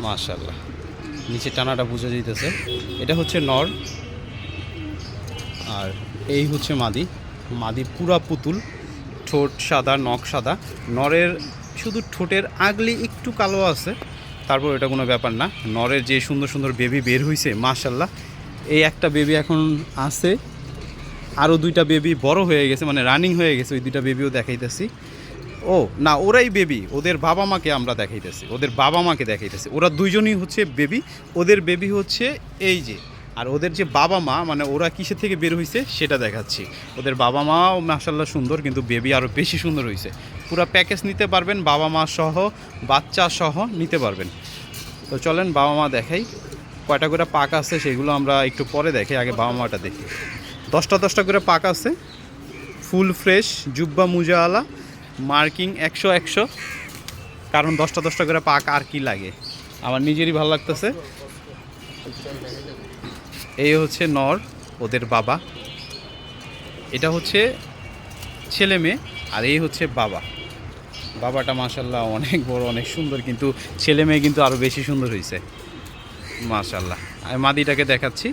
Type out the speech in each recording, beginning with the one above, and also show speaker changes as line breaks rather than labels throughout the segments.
মাশাল্লাহ নিচে টানাটা বোঝা যাইতেছে। এটা হচ্ছে নর। আর এই হচ্ছে মাদি। মাদি পুরা পুতুল। ঠোঁট সাদা, নখ সাদা। নরের শুধু ঠোঁটের আগলি একটু কালো আছে। তারপর এটা কোনো ব্যাপার না। নরের যে সুন্দর সুন্দর বেবি বের হয়েছে মাশাল্লাহ এই একটা বেবি এখন আছে। আরও দুইটা বেবি বড় হয়ে গেছে মানে রানিং হয়ে গেছে, ওই দুইটা বেবিও দেখাইতেছি। ও, না, ওরাই বেবি ওদের বাবা মাকে আমরা দেখাইতেছি। ওদের বাবা মাকে দেখাইতেছি। ওরা দুইজনই হচ্ছে বেবি ওদের বেবি হচ্ছে এই যে। আর ওদের যে বাবা মা মানে ওরা কিসের থেকে বের হয়েছে সেটা দেখাচ্ছি। ওদের বাবা মাও মাসাল্লাহ সুন্দর, কিন্তু বেবি আরও বেশি সুন্দর হয়েছে পুরো প্যাকেজ নিতে পারবেন বাবা মা সহ, বাচ্চা সহ নিতে পারবেন। তো চলেন বাবা মা দেখাই। কয়টা করে পাক আছে, সেগুলো আমরা একটু পরে দেখি আগে বাবা মাটা দেখি। দশটা দশটা করে পাক আছে। ফুল ফ্রেশ, জুব্বা মুজাওয়ালা মার্কিং একশো একশো। কারণ দশটা দশটা করে পাক আর কি লাগে। আমার নিজেরই ভালো লাগতেছে। এই হচ্ছে নর, ওদের বাবা। এটা হচ্ছে ছেলে মেয়ে আর এই হচ্ছে বাবা। বাবাটা মাসাল্লাহ অনেক বড়, অনেক সুন্দর, কিন্তু ছেলে মেয়ে কিন্তু আরও বেশি সুন্দর হয়েছে মাশাল্লাহ। আমি মাদিটাকে দেখাচ্ছি।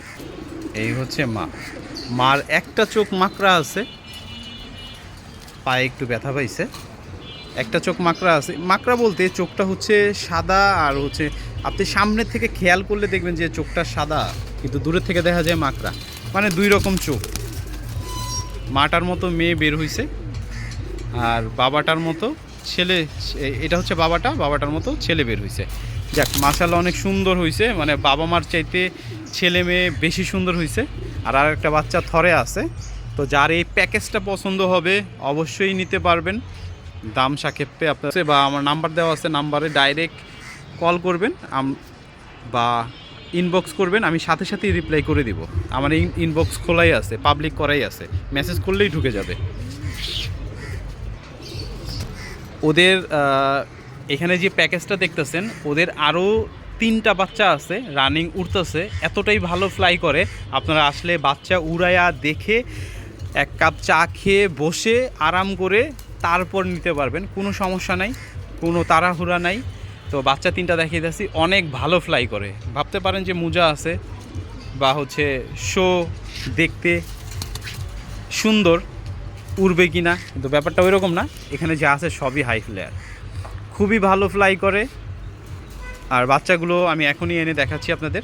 এই হচ্ছে মা। মার একটা চোখ মাকড়া আছে। পায়ে একটু ব্যথা পাইছে। একটা চোখ মাকড়া আছে। মাকড়া বলতে চোখটা হচ্ছে সাদা আর হচ্ছে আপনি সামনে থেকে খেয়াল করলে দেখবেন যে চোখটা সাদা, কিন্তু দূরের থেকে দেখা যায় মাকড়া। মানে দুই রকম চোখ। মাটার মতো মেয়ে বের হইছে আর বাবাটার মতো ছেলে, এটা হচ্ছে বাবাটা, বাবাটার মতো ছেলে বের হইছে। যাক মাশাল্লাহ অনেক সুন্দর হইছে। মানে বাবা মার চাইতে ছেলে মেয়ে বেশি সুন্দর হইছে। আর আর একটা বাচ্চা থরে আছে। তো যার এই প্যাকেজটা পছন্দ হবে, অবশ্যই নিতে পারবেন। দাম সাক্ষেপে আপনার বা আমার নাম্বার দেওয়া আছে, নাম্বারে ডাইরেক্ট কল করবেন বা ইনবক্স করবেন, আমি সাথে সাথেই রিপ্লাই করে দিব। আমার ইনবক্স খোলাই আছে পাবলিক করাই আছে মেসেজ করলেই ঢুকে যাবে। ওদের এখানে যে প্যাকেজটা দেখতেছেন, ওদের আরও তিনটা বাচ্চা আছে রানিং উড়তেছে, এতটাই ভালো ফ্লাই করে, আপনারা আসলে বাচ্চা উড়াইয়া দেখে এক কাপ চা খেয়ে বসে আরাম করে তারপর নিতে পারবেন, কোনো সমস্যা নাই, কোনো তাড়াহুড়া নাই। তো বাচ্চা তিনটা দেখিয়ে দিচ্ছি অনেক ভালো ফ্লাই করে। ভাবতে পারেন যে মোজা আছে বা হচ্ছে শো দেখতে সুন্দর, উড়বে কি না কিন্তু ব্যাপারটা ওই রকম না, এখানে যা আছে সবই হাই ফ্লেয়ার খুবই ভালো ফ্লাই করে। আর বাচ্চাগুলো আমি এখনই এনে দেখাচ্ছি আপনাদের।